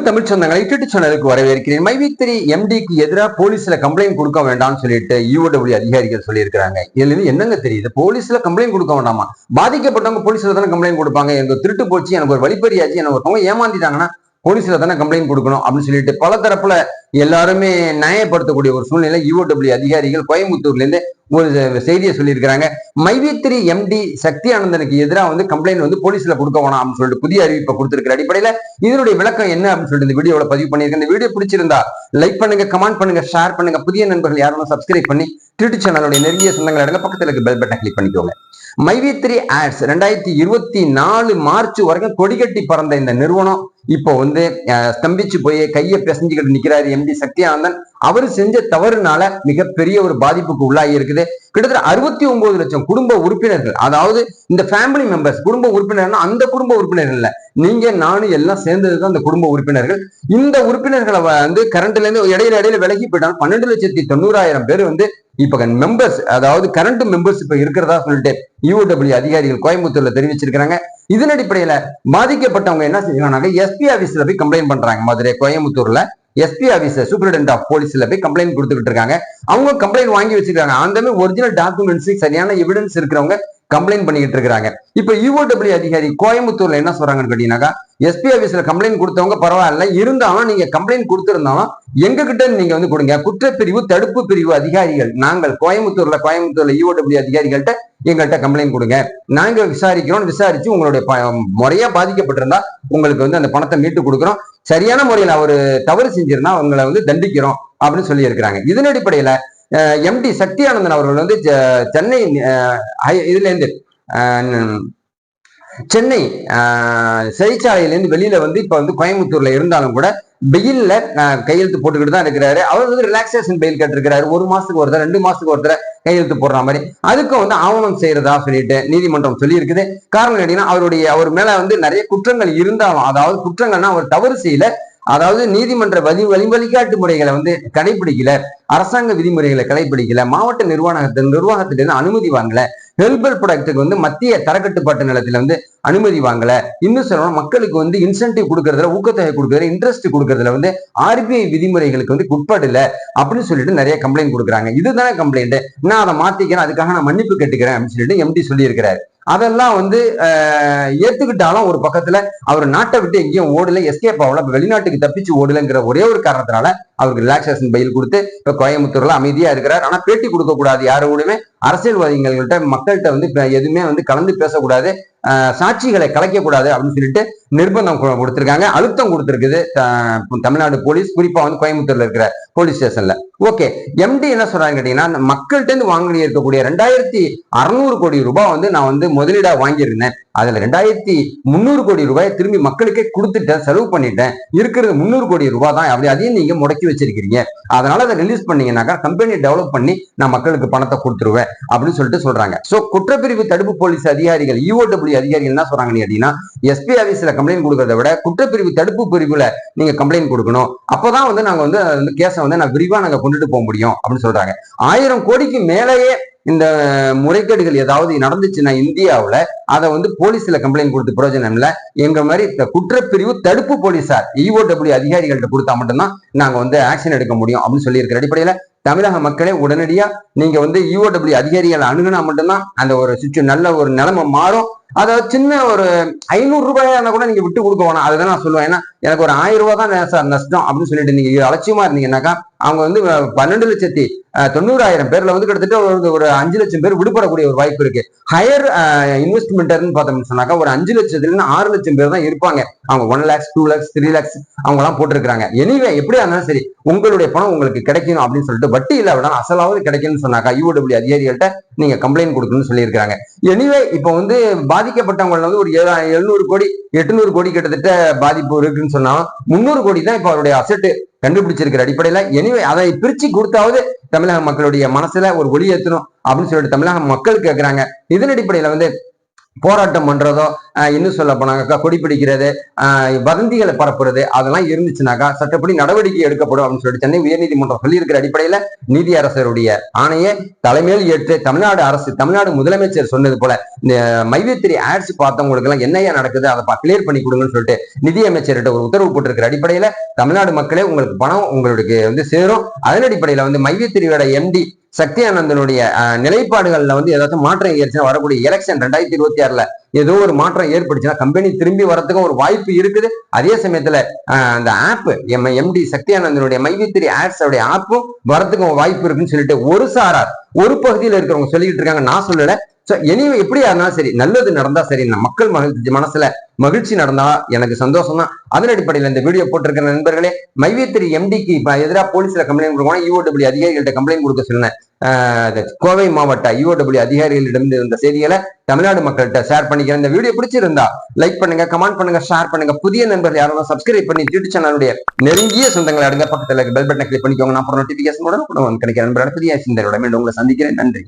அன்பு தமிழ் சொந்தங்களை யூடியூப் சேனலுக்கு வரவேற்கிறேன். மைவித்திரி எம்டிக்கு எதிராக போலீஸ்ல கம்ப்ளைண்ட் கொடுக்க வேண்டாம்னு சொல்லிட்டு யூஓடபிள்யூ அதிகாரிகள் சொல்லியிருக்காங்க இதுல இருந்து என்னங்க தெரியுது? போலீஸ்ல கம்ப்ளைண்ட் கொடுக்க வேண்டாமா? பாதிக்கப்பட்டவங்க போலீஸ்ல தானே கம்ப்ளைண்ட் கொடுப்பாங்க. எனக்கு திருட்டு போச்சு எனக்கு ஒரு வழிப்பறியாச்சு எனக்கு ஒருத்தவங்க ஏமாந்திட்டாங்கன்னா போலீஸ்ல தானே கம்ப்ளைண்ட் கொடுக்கணும் அப்படின்னு சொல்லிட்டு பல தரப்புல எல்லாருமே நியாயப்படுத்தக்கூடிய ஒரு சூழ்நிலை. யூஓடபிள்யூ அதிகாரிகள் கோயம்புத்தூர்ல இருந்து ஒரு செய்தியை சொல்லியிருக்கிறாங்க. மைவித்திரி எம்டி சக்தி ஆனந்தனுக்கு எதிராக வந்து கம்ப்ளைண்ட் வந்து போலீஸ்ல கொடுக்க வேணாம் அப்படின்னு சொல்லிட்டு புதிய அறிவிப்பை கொடுத்திருக்கிற அடிப்படையில இதனுடைய விளக்கம் என்ன அப்படின்னு சொல்லிட்டு இந்த வீடியோல பதிவு பண்ணியிருக்கேன். இந்த வீடியோ பிடிச்சிருந்தா லைக் பண்ணுங்க கமெண்ட் பண்ணுங்க ஷேர் பண்ணுங்க. புதிய நண்பர்கள் யாரும் சப்ஸ்கிரைப் பண்ணி ட்விட்டர் சேனலுடைய நெருங்கிய சொந்தங்கள் இடங்க பக்கத்துல இருக்க பெல் பட்டன் கிளிக் பண்ணிக்கோங்க. மைவித்ரி ஆட்ஸ் ரெண்டாயிரத்தி இருபத்தி நாலு மார்ச் வரைக்கும் கொடிகட்டி பறந்த இந்த நிறுவனம் இப்போ வந்து ஸ்தம்பிச்சு போய் கையை பிசைஞ்சுக்கிட்டு நிக்கிறாரு எம்டி அவர் செஞ்ச தவறுனால மிகப்பெரிய ஒரு பாதிப்புக்கு உள்ளாகி இருக்குது. கிட்டத்தட்ட அறுபத்தி ஒன்பது லட்சம் குடும்ப உறுப்பினர்கள் அதாவது இந்த ஃபேமிலி மெம்பர்ஸ் குடும்ப உறுப்பினர்னா அந்த குடும்ப உறுப்பினர்கள் இல்ல. நீங்க நானும் எல்லாம் சேர்ந்ததுதான் அந்த குடும்ப உறுப்பினர்கள். இந்த உறுப்பினர்களை வந்து கரண்ட்ல இருந்து இடையில இடையில விலகி போயிட்டாலும் பன்னெண்டு லட்சத்தி தொண்ணூறாயிரம் பேர் வந்து இப்ப மெம்பர்ஸ் அதாவது கரண்ட் மெம்பர்ஸ் இப்ப இருக்கிறதா சொல்லிட்டு யூடபிள்யூ அதிகாரிகள் கோயம்புத்தூர்ல தெரிவிச்சிருக்கிறாங்க. இதன் அடிப்படையில பாதிக்கப்பட்டவங்க என்ன செய்யறாங்க? எஸ்பி ஆபீஸ்ல போய் கம்ப்ளைண்ட் பண்றாங்க மதுரை கோயம்புத்தூர்ல. எஸ்பி ஆபீஸ் சூப்பரிடென்ட் ஆஃப் போலீஸ்ல போய் கம்ப்ளைண்ட் கொடுத்துக்கிட்டு இருக்காங்க. அவங்க கம்ப்ளைண்ட் வாங்கி வச்சிருக்காங்க அந்த மாதிரி ஒரிஜினல் டாக்குமெண்ட்ஸ் சரியான எவிடன்ஸ் இருக்கிறவங்க கம்ப்ளைண்ட் பண்ணிக்கிட்டு இருக்காங்க இப்ப யூஓடபிள்யூ அதிகாரி கோயம்புத்தூர்ல என்ன சொல்றாங்கன்னு கேட்டீங்கன்னாக்கா எஸ்பி ஆபீஸ்ல கம்ப்ளைண்ட் கொடுத்தவங்க பரவாயில்ல இருந்தாலும் நீங்க கம்ப்ளைண்ட் கொடுத்திருந்தாலும் எங்க கிட்ட நீங்க வந்து கொடுங்க. குற்றப்பிரிவு தடுப்பு பிரிவு அதிகாரிகள் நாங்கள் கோயம்புத்தூர்ல கோயம்புத்தூர்ல யூஓடபிள்யூ அதிகாரிகள்ட்ட எங்கள்கிட்ட கம்ப்ளைண்ட் கொடுங்க. நாங்க விசாரிக்கிறோம் விசாரிச்சு உங்களுடைய முறையா பாதிக்கப்பட்டிருந்தா உங்களுக்கு வந்து அந்த பணத்தை மீட்டு கொடுக்குறோம். சரியான முறையில் அவர் தவறு செஞ்சிருந்தா அவங்களை வந்து தண்டிக்கிறோம் அப்படின்னு சொல்லி இருக்கிறாங்க இதன் அடிப்படையில எம்டி சக்தியானந்தன் அவர்கள் வந்து செ- சென்னை இதுலேருந்து சென்னை சிறைச்சாலையிலேருந்து வெளியில வந்து இப்ப வந்து கோயம்புத்தூர்ல இருந்தாலும் கூட பெயில்ல கையெழுத்து போட்டுக்கிட்டு தான் இருக்கிறாரு. அவர் வந்து ரிலாக்ஸேஷன் பெயில் கேட்டிருக்கிறாரு. ஒரு மாசத்துக்கு ஒருத்தர் ரெண்டு மாசத்துக்கு ஒருத்தர் கையெழுத்து போடுற மாதிரி. அதுக்கும் வந்து ஆவணம் செய்யறதா சொல்லிட்டு நீதிமன்றம் சொல்லியிருக்குது. காரணம் கேட்டீங்கன்னா அவருடைய அவர் மேல வந்து நிறைய குற்றங்கள் இருந்தாலும் அதாவது குற்றங்கள்னா அவர் தவறு செய்யல. அதாவது நீதிமன்ற வழி வழி வழிகாட்டு முறைகளை வந்து கடைபிடிக்கல அரசாங்க விதிமுறைகளை கடைபிடிக்கல மாவட்ட நிர்வாகத்தின் நிர்வாகத்திலிருந்து அனுமதி வாங்கல. ஹெர்பல் ப்ராடக்ட்டுக்கு வந்து மத்திய தரக்கட்டுப்பாட்டு நிலத்தில் வந்து அனுமதி வாங்கல. இன்னும் சொல்லணும் மக்களுக்கு வந்து இன்சென்டிவ் கொடுக்கறதுல ஊக்கத்தொகை கொடுக்கறதுல இன்ட்ரெஸ்ட் கொடுக்கறதுல வந்து ஆர்பிஐ விதிமுறைகளுக்கு வந்து உட்படல அப்படின்னு சொல்லிட்டு நிறைய கம்ப்ளைண்ட் கொடுக்குறாங்க. இதுதானே கம்ப்ளைண்ட் நான் அதை மாத்திக்கிறேன் அதுக்காக நான் மன்னிப்பு கேட்டுக்கிறேன் அப்படின்னு சொல்லிட்டு எம்டி சொல்லியிருக்கிறாரு. அதெல்லாம் வந்து ஏத்துக்கிட்டாலும் ஒரு பக்கத்துல அவர் நாட்டை விட்டு எங்கேயும் ஓடல. எஸ்கேப் ஆகல வெளிநாட்டுக்கு தப்பிச்சு ஓடலைங்கிற ஒரே ஒரு காரணத்தினால அவருக்கு ரிலாக்ஸேஷன் பயில் கொடுத்து இப்போ கோயம்புத்தூர்ல அமைதியா இருக்கிறார். ஆனா பேட்டி கொடுக்க கூடாது யாரோடுமே அரசியல்வாதிகள்கிட்ட மக்கள்கிட்ட வந்து எதுவுமே வந்து கலந்து பேசக்கூடாது. சாட்சிகளை கலைக்க கூடாது அப்படின்னு சொல்லிட்டு நிர்பந்தம் கொடுத்துருக்காங்க. அழுத்தம் கொடுத்துருக்குது தமிழ்நாடு போலீஸ். குறிப்பாக வந்து கோயம்புத்தூர்ல இருக்கிற போலீஸ் ஸ்டேஷன்ல. ஓகே எம்டி என்ன சொல்றாங்க கேட்டீங்கன்னா மக்கள்கிட்ட இருந்து வாங்கி இருக்கக்கூடிய ரெண்டாயிரத்தி அறுநூறு கோடி ரூபாய் வந்து நான் வந்து முதலீடா வாங்கியிருந்தேன். அதுல ரெண்டாயிரத்தி முந்நூறு கோடி ரூபாய் திரும்பி மக்களுக்கே கொடுத்துட்டேன் செலவு பண்ணிட்டேன். இருக்கிறது முந்நூறு கோடி ரூபாய் தான். அப்படி அதையும் நீங்க முடக்கி வச்சிருக்கீங்க அதனால அதை ரிலீஸ் பண்ணீங்கன்னாக்கா கம்பெனி டெவலப் பண்ணி நான் மக்களுக்கு பணத்தை கொடுத்துருவேன் அப்படின்னு சொல்லிட்டு சொல்றாங்க. சோ குற்றப்பிரிவு தடுப்பு போலீஸ் அதிகாரிகள் இஓடபிள்யூ அதிகாரிகள் என்ன சொல்றாங்கன்னு அப்படின்னா எஸ்பி ஆபீஸ்ல கம்ப்ளைண்ட் கொடுக்கறத விட குற்றப்பிரிவு தடுப்பு பிரிவுல நீங்க கம்ப்ளைண்ட் கொடுக்கணும். அப்பதான் வந்து நாங்க வந்து வந்து கேஸை வந்து நான் விரிவா நாங்க கொண்டுட்டு போக முடியும் அப்படின்னு சொல்றாங்க. ஆயிரம் கோடிக்கு மேலேயே இந்த முறைகேடுகள் ஏதாவது நடந்துச்சுன்னா இந்தியாவில் அதை வந்து போலீஸ்ல கம்ப்ளைண்ட் கொடுத்து பிரயோஜனம் இல்ல. எங்க மாதிரி இந்த குற்றப்பிரிவு தடுப்பு போலீஸார் இஓடபிள்யூ அதிகாரிகள்கிட்ட கொடுத்தா மட்டும்தான் நாங்க வந்து ஆக்ஷன் எடுக்க முடியும் அப்படின்னு சொல்லி இருக்கிற அடிப்படையில தமிழக மக்களே உடனடியா நீங்க வந்து இஓடபிள்யூ அதிகாரிகளை அணுகுனா மட்டும்தான் அந்த ஒரு சுச்சு நல்ல ஒரு நிலைமை மாறும். அதாவது சின்ன ஒரு ஐநூறு ரூபாயா கூட நீங்க விட்டு கொடுக்க வேணாம். அதுதான் நான் சொல்லுவேன். ஏன்னா எனக்கு ஒரு ஆயிரம் ரூபாய் தான் சார் நஷ்டம் அப்படின்னு சொல்லிட்டு நீங்க அலட்சியமா இருந்தீங்கன்னாக்கா அவங்க வந்து பன்னெண்டு லட்சத்தி தொண்ணூறாயிரம் பேர்ல வந்து கிட்டத்தட்ட ஒரு ஒரு அஞ்சு லட்சம் பேர் விடுபடக்கூடிய ஒரு வாய்ப்பு இருக்கு. ஹையர் இன்வெஸ்ட்மெண்ட்னு பார்த்தோம்னு சொன்னாக்கா ஒரு அஞ்சு லட்சத்துல இருந்து ஆறு லட்சம் பேர் தான் இருப்பாங்க. அவங்க one lakhs two lakhs three lakhs அவங்க எல்லாம் போட்டிருக்காங்க எனிவே எப்படியா இருந்தாலும் சரி உங்களுடைய பணம் உங்களுக்கு கிடைக்கணும் அப்படின்னு சொல்லிட்டு வட்டி இல்லாவிட அசலாவது கிடைக்கணும்னு சொன்னாக்கா யூடபிள்யூ அதிகாரிகள்ட்ட நீங்க கம்ப்ளைண்ட் கொடுக்கணும்னு சொல்லியிருக்காங்க எனிவே இப்போ வந்து பாதிக்கப்பட்டவங்க வந்து ஒரு எழுநூறு கோடி எட்டுநூறு கோடி கிட்டத்தட்ட பாதிப்பு இருக்குன்னு சொன்னாலும் முந்நூறு கோடி தான் இப்போ அவருடைய அசட்டு கண்டுபிடிச்சிருக்கிற அடிப்படையில. எனிவே அதை பிரிச்சு கொடுத்தாவது தமிழக மக்களுடைய மனசுல ஒரு ஒளி ஏத்தணும் அப்படின்னு சொல்லிட்டு தமிழக மக்கள் கேட்கிறாங்க இதன் அடிப்படையில வந்து போராட்டம் பண்றதோ இன்னும் சொல்ல போனாக்கா கொடி பிடிக்கிறது வதந்திகளை பரப்புறது அதெல்லாம் இருந்துச்சுனாக்கா சட்டப்படி நடவடிக்கை எடுக்கப்படும் அப்படின்னு சொல்லிட்டு சென்னை உயர்நீதிமன்றம் சொல்லியிருக்கிற அடிப்படையில நீதியரசருடைய ஆணையை தலைமையில் ஏற்று தமிழ்நாடு அரசு தமிழ்நாடு முதலமைச்சர் சொன்னது போல இந்த மைவேத்திரி ஆட்ஸ் பார்த்தவங்களுக்கு எல்லாம் என்னையா நடக்குது அதை கிளியர் பண்ணி கொடுங்கன்னு சொல்லிட்டு நிதியமைச்சர்கிட்ட ஒரு உத்தரவு போட்டிருக்கிற அடிப்படையில தமிழ்நாடு மக்களே உங்களுக்கு பணம் உங்களுக்கு வந்து சேரும். அதன் அடிப்படையில வந்து மைவேத்திரியோட எம்டி சக்தியானந்தனுடைய ஆனந்தனுடைய நிலைப்பாடுகள்ல வந்து ஏதாச்சும் மாற்றம் ஏற்பச்சுன்னா வரக்கூடிய எலெக்ஷன் ரெண்டாயிரத்தி இருபத்தி ஆறுல ஏதோ ஒரு மாற்றம் ஏற்பட்டுச்சுன்னா கம்பெனி திரும்பி வரத்துக்கும் ஒரு வாய்ப்பு இருக்குது. அதே சமயத்துல அந்த ஆப் எம் எம்டி சக்தியானந்தனுடைய மைவித்திரி ஆட்ஸ் ஆப்பும் வரத்துக்கும் வாய்ப்பு இருக்குன்னு சொல்லிட்டு ஒரு சாரார் ஒரு பகுதியில் இருக்கிறவங்க சொல்லிட்டு இருக்காங்க. நான் சொல்லல. சோ எப்படியா இருந்தாலும் சரி நல்லது நடந்தா சரி. மக்கள் மகிழ்ச்சி மனசுல மகிழ்ச்சி நடந்தா எனக்கு சந்தோஷம் தான் அதன் அடிப்படையில் இந்த வீடியோ போட்டிருக்கிற நண்பர்களே மைவேத்திரி எம்டிக்கு எதிராக போலீஸ்ல கம்ப்ளைண்ட் கொடுக்கணும் யூஓடபிள்யூ அதிகாரிகள்ட்ட கம்ப்ளைண்ட் கொடுக்க சொன்னேன். கோவை மாவட்ட யூஓடபிள்யூ அதிகாரிகளிடம் இருந்த செய்திகளை தமிழ்நாடு மக்கள்கிட்ட ஷேர் பண்ணிக்கிறேன். இந்த வீடியோ பிடிச்சிருந்தா லைக் பண்ணுங்க கமெண்ட் பண்ணுங்க ஷேர் பண்ணுங்க. புதிய நண்பர்கள் யாரும் சப்ஸ்கிரைப் பண்ணி யூடியூப் சேனலுடைய நெருங்கிய சொந்தங்களை அடுங்க பக்கத்தில் பெல் பட்டனை கிளிக் பண்ணிக்கோங்க. நான் அப்புறம் கூட கிடைக்கிற நண்பர்கள் புதிய சிந்தரோட மீண்டும் உங்களை சந்திக்கிறேன் நன்றி